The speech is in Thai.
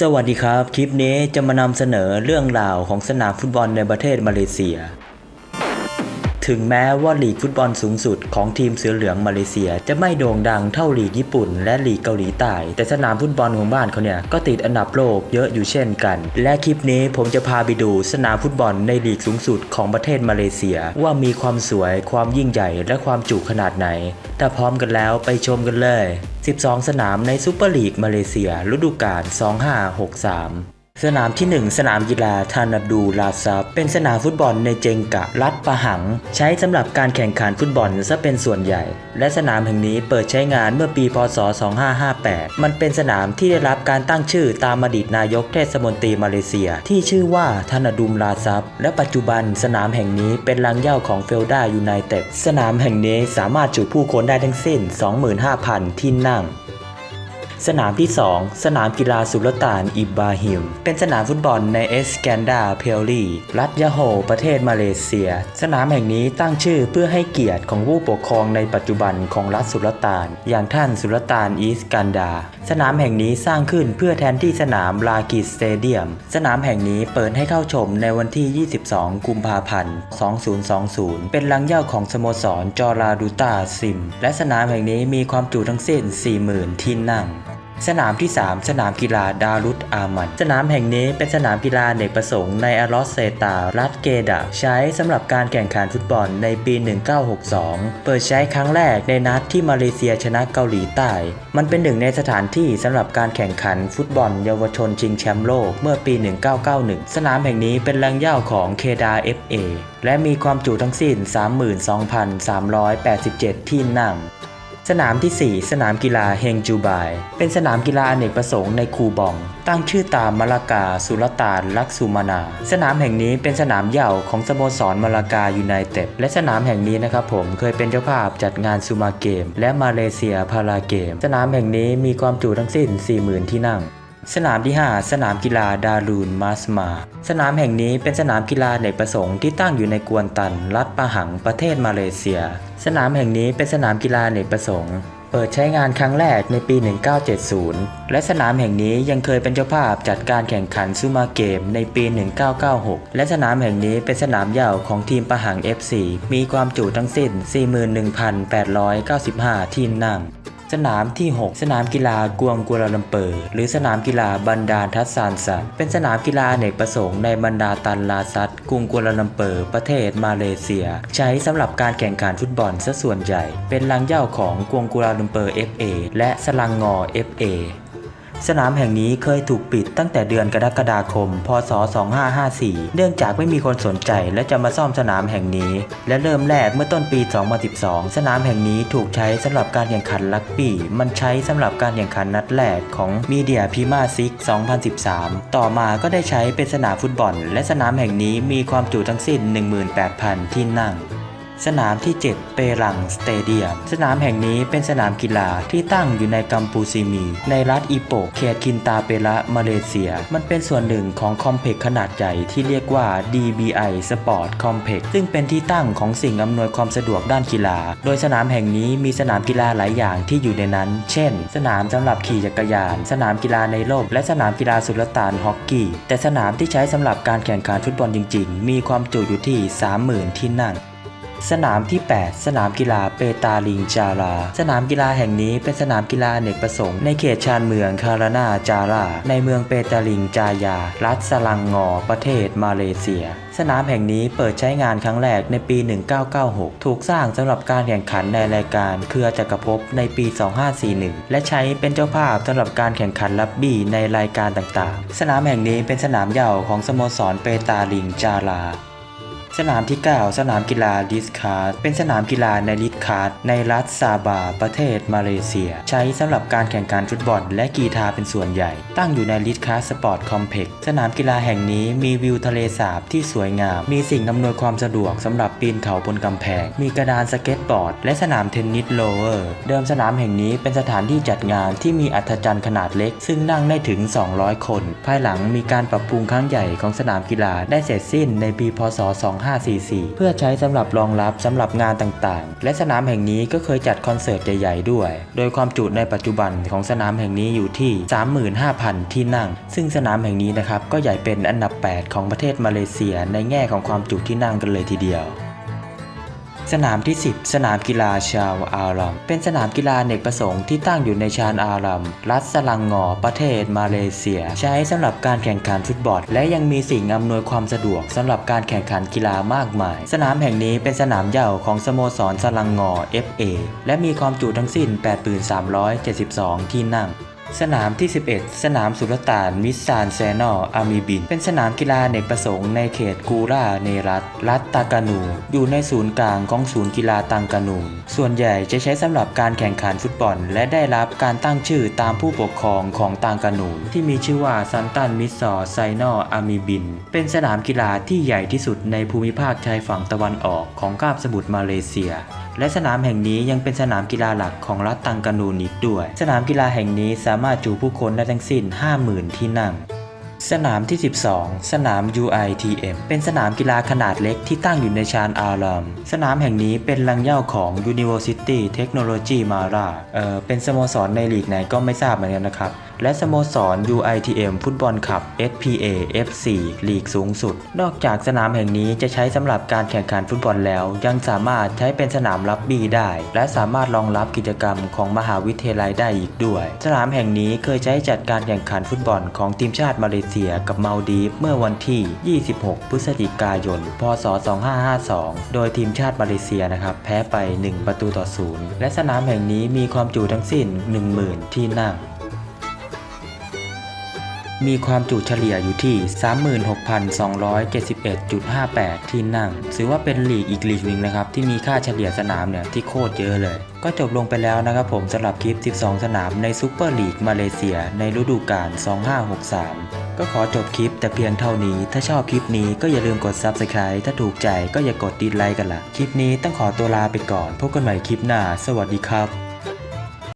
สวัสดีครับ คลิปนี้จะมานำเสนอเรื่องราวของสนามฟุตบอลในประเทศมาเลเซีย ถึงแม้ว่าลีกฟุตบอลสูงสุดของทีมเสือเหลืองมาเลเซีย จะไม่โด่งดังเท่าลีกญี่ปุ่น และลีกเกาหลีใต้ แต่สนามฟุตบอลของบ้านเขาเนี่ยก็ติดอันดับโลกเยอะอยู่เช่นกัน และคลิปนี้ผมจะพาไปดูสนามฟุตบอลในลีกสูงสุดของประเทศมาเลเซีย ว่ามีความสวย ความยิ่งใหญ่ และความจุขนาดไหน ถ้าพร้อมกันแล้วไปชมกันเลย 12 สนามในซูเปอร์ลีกมาเลเซียฤดูกาล2563 สนามที่ 1 สนามกีฬาทานาดูลาซับเป็นสนามฟุตบอลในเจงกะรัฐปะหัง ใช้สำหรับการแข่งขันฟุตบอลซะเป็นส่วนใหญ่ และสนามแห่งนี้เปิดใช้งานเมื่อปีพศ 2558 มันเป็นสนามที่ได้รับการตั้งชื่อตามอดีตนายกเทศมนตรีมาเลเซีย ที่ชื่อว่าทานาดุมลาซับและปัจจุบันสนามแห่งนี้เป็นรังเย้าของเฟลดายูไนเต็ดสนามแห่งนี้สามารถจุผู้คนได้ทั้งสิ้น 25,000 ที่นั่ง สนามที่ 2 สนามกีฬาสุลต่านอิบราฮิม เป็นสนามฟุตบอลในเอสแกนดาเพลลีรัฐยาโฮประเทศมาเลเซีย สนามแห่งนี้ตั้งชื่อเพื่อให้เกียรติของผู้ปกครองในปัจจุบันของรัฐสุลต่าน อย่างท่านสุลต่านอีสกันดา สนามแห่งนี้สร้างขึ้นเพื่อแทนที่สนามลากิสสเตเดียม สนามแห่งนี้เปิดให้เข้าชมในวันที่ 22 กุมภาพันธ์ 2020 เป็นรังเย้าของสโมสรจอราดูตาซิม และสนามแห่งนี้มีความจุทั้งสิ้น 40,000 ที่นั่ง สนามที่ 3 สนามกีฬาดารุตอามัน สนามแห่งนี้เป็นสนามกีฬาเนกประสงค์ในอารอสเซตา รัฐเกดะใช้สำหรับการแข่งขันฟุตบอลในปี 1962 เปิดใช้ครั้งแรกในนัดที่มาเลเซียชนะเกาหลีใต้ มันเป็นหนึ่งในสถานที่สำหรับการแข่งขันฟุตบอลเยาวชนชิงแชมป์โลกเมื่อปี 1991 สนามแห่งนี้เป็นแหล่งเย่าของเคดา FA และมีความจุทั้งสิ้น 32,387 ที่นั่ง สนามที่ 4 สนามกีฬาเฮงจูบาย เป็นสนามกีฬาอเนกประสงค์ในคูบอง ตั้งชื่อตามมาลากาสุลต่านลักซูมานา สนามแห่งนี้เป็นสนามเหย่าของสโมสรมาลากายูไนเต็ดและสนามแห่งนี้นะครับผมเคยเป็นเจ้าภาพจัดงานซูมาเกม และมาเลเซียพาราเกม สนามแห่งนี้มีความจุทั้งสิ้น 40,000 ที่นั่ง สนามที่ 5 สนามกีฬาดารูนมาสมา สนามแห่งนี้เป็นสนามกีฬาเนกประสงค์ที่ตั้งอยู่ในกวนตัน รัฐปะหังประเทศมาเลเซีย สนามแห่งนี้เป็นสนามกีฬาเนกประสงค์เปิดใช้งานครั้งแรกในปี 1970 และสนามแห่งนี้ยังเคยเป็นเจ้าภาพจัดการแข่งขันซูมาเกมในปี 1996 และสนามแห่งนี้เป็นสนามเหย่าของทีมปะหัง FC มีความจุทั้งสิ้น 41,895 ที่นั่ง สนามที่ 6 สนามกีฬากวงกัวลาลัมเปอร์ หรือสนามกีฬาบันดาลทัสซานสันเป็นสนามกีฬาเนกประสงค์ในบันดาตันลาซัตกรุงกัวลาลัมเปอร์ ประเทศมาเลเซีย ใช้สำหรับการแข่งขันฟุตบอลซะส่วนใหญ่ เป็นรังเย่าของกวงกัวลาลัมเปอร์ FA และสลังงอ FA สนามแห่งนี้เคยถูกปิดตั้งแต่เดือนกรกฎาคม พศ 2554 เนื่องจากไม่มีคนสนใจและจะมาซ่อมสนามแห่งนี้ และเริ่มแรกเมื่อต้นปี 2012 สนามแห่งนี้ถูกใช้สำหรับการแข่งขันลักบี้ มันใช้สำหรับการแข่งขันนัดแรกของมีเดียพิมาซิก 2013 ต่อมาก็ได้ใช้เป็นสนามฟุตบอล และสนามแห่งนี้มีความจุทั้งสิ้น 18,000 ที่นั่ง สนามที่ 7 เปรังสเตเดียม สนามแห่งนี้เป็นสนามกีฬาที่ตั้งอยู่ในกัมพูซีมี ในรัฐอีโปกเขตคินตาเประมาเลเซีย มันเป็นส่วนหนึ่งของคอมเพล็กขนาดใหญ่ที่เรียกว่า DBI Sport Complex ซึ่งเป็นที่ตั้งของสิ่งอำนวยความสะดวกด้านกีฬา โดยสนามแห่งนี้มีสนามกีฬาหลายอย่างที่อยู่ในนั้น เช่น สนามสำหรับขี่จักรยาน สนามกีฬาในร่มและสนามกีฬาสุลต่านฮอกกี้ แต่สนามที่ใช้สำหรับการแข่งขันฟุตบอลจริง ๆ มีความจุอยู่ที่ 30,000 ที่นั่ง สนามที่ 8 สนามกีฬาเปตาลิงจารา สนามกีฬาแห่งนี้เป็นสนามกีฬาอเนกประสงค์ในเขตชานเมืองคารานาจารา ในเมืองเปตาลิงจายา รัฐสลังงอ ประเทศมาเลเซีย สนามแห่งนี้เปิดใช้งานครั้งแรกในปี 1996 ถูกสร้างสำหรับการแข่งขันในรายการเครือจักรภพในปี 2541 และใช้เป็นเจ้าภาพสำหรับการแข่งขันลับบี้ในรายการต่างๆ สนามแห่งนี้เป็นสนามเหย่าของสโมสรเปตาลิงจารา สนามที่ 9 สนามกีฬาดิสคาร์เป็นสนามกีฬาในลิ คาร์ดในรัฐซาบา ประเทศมาเลเซีย ใช้สำหรับการแข่งขันฟุตบอลและกีฬาเป็นส่วนใหญ่ ตั้งอยู่ในลิสคาร์ดสปอร์ตคอมเพล็กซ์สนามกีฬาแห่งนี้มีวิวทะเลสาบที่สวยงาม มีสิ่งอำนวยความสะดวกสำหรับปีนเขาบนกำแพง มีกระดานสเก็ตบอร์ด และสนามเทนนิสโลเวอร์ เดิมสนามแห่งนี้เป็นสถานที่จัดงานที่มีอัศจรรย์ขนาดเล็ก ซึ่งนั่งได้ถึง 200 คน ภายหลังมีการปรับปรุงครั้งใหญ่ของสนามกีฬาได้เสร็จสิ้นในปีพศ 2544 เพื่อใช้สำหรับรองรับสำหรับงานต่างๆ และสนามนามแห่งนี้ก็เคยจัดคอนเสิร์ตใหญ่ๆด้วย โดยความจุในปัจจุบันของสนามแห่งนี้อยู่ที่ 35,000 ที่นั่ง ซึ่งสนามแห่งนี้นะครับก็ใหญ่เป็นอันดับ 8 ของประเทศมาเลเซียในแง่ของความจุที่นั่งกันเลยทีเดียว สนามที่ 10 สนามกีฬาชาวอารัม เป็นสนามกีฬาเนกประสงค์ที่ตั้งอยู่ในชานอารัม รัฐสลังงอ ประเทศมาเลเซีย ใช้สำหรับการแข่งขันฟุตบอล และยังมีสิ่งอำนวยความสะดวกสำหรับการแข่งขันกีฬามากมาย สนามแห่งนี้เป็นสนามเหย้าของสโมสรสลังงอ FA และมีความจุทั้งสิ้น 8,372 ที่นั่ง สนามที่ 11 สนามสุลต่านมิสซานแซนออามีบิน เป็นสนามกีฬาเนกประสงค์ในเขตกูราเนรัตรัฐตากานู อยู่ในศูนย์กลางของศูนย์กีฬาตังกานู ส่วนใหญ่จะใช้สำหรับการแข่งขันฟุตบอล และได้รับการตั้งชื่อตามผู้ปกครองของตังกานู ที่มีชื่อว่าซันตันมิสซอไซนออามีบิน เป็นสนามกีฬาที่ใหญ่ที่สุดในภูมิภาคชายฝั่งตะวันออกของคาบสมุทรมาเลเซียและสนามแห่งนี้ยังเป็นสนามกีฬาหลักของรัฐตังกานูนอีกด้วย สนามกีฬาแห่งนี้สามารถจูผู้คนได้ทั้งสิ้น 50,000 ที่นั่ง สนามที่ 12 สนาม UITM เป็นสนามกีฬาขนาดเล็กที่ตั้งอยู่ในชานอารัมสนามแห่งนี้เป็นรังเย้าของ University Technology Mara เอ่อ เป็นสโมสรในลีกไหนก็ไม่ทราบเหมือนกันนะครับ และสโมสร UITM ฟุตบอลคับ SPA FC ลีกสูงสุด นอกจากสนามแห่งนี้จะใช้สำหรับการแข่งขันฟุตบอลแล้ว ยังสามารถใช้เป็นสนามรับบี้ได้ และสามารถรองรับกิจกรรมของมหาวิทยาลัยได้อีกด้วย สนามแห่งนี้เคยใช้จัดการแข่งขันฟุตบอลของทีมชาติมาเลเซียซียกับมาดีฟเมื่อวันที่ 26 พฤศจิกายน พศ 2552 โดยทีมชาติมาเลเซียนะครับ แพ้ไป 1 ประตูต่อศูนย์และสนามแห่งนี้มีความจุทั้งสิ้น 10,000 ที่นั่ง มีความจุเฉลี่ยอยู่ที่ 36,271.58 ที่นั่ง ถือว่าเป็นลีกอีกลีกหนึ่งนะครับ ที่มีค่าเฉลี่ยสนามเนี่ยที่โคตรเยอะเลย ก็จบลงไปแล้วนะครับผมสำหรับคลิป 12 สนามในซูเปอร์ลีกมาเลเซีย ในฤดูกาล 2563 ก็ขอจบคลิปแต่เพียงเท่านี้ ถ้าชอบคลิปนี้ก็อย่าลืมกด Subscribe ถ้าถูกใจก็อย่ากดติดไลค์กันละคลิปนี้ต้องขอตัวลาไปก่อน พบกันใหม่คลิปหน้า สวัสดีครับ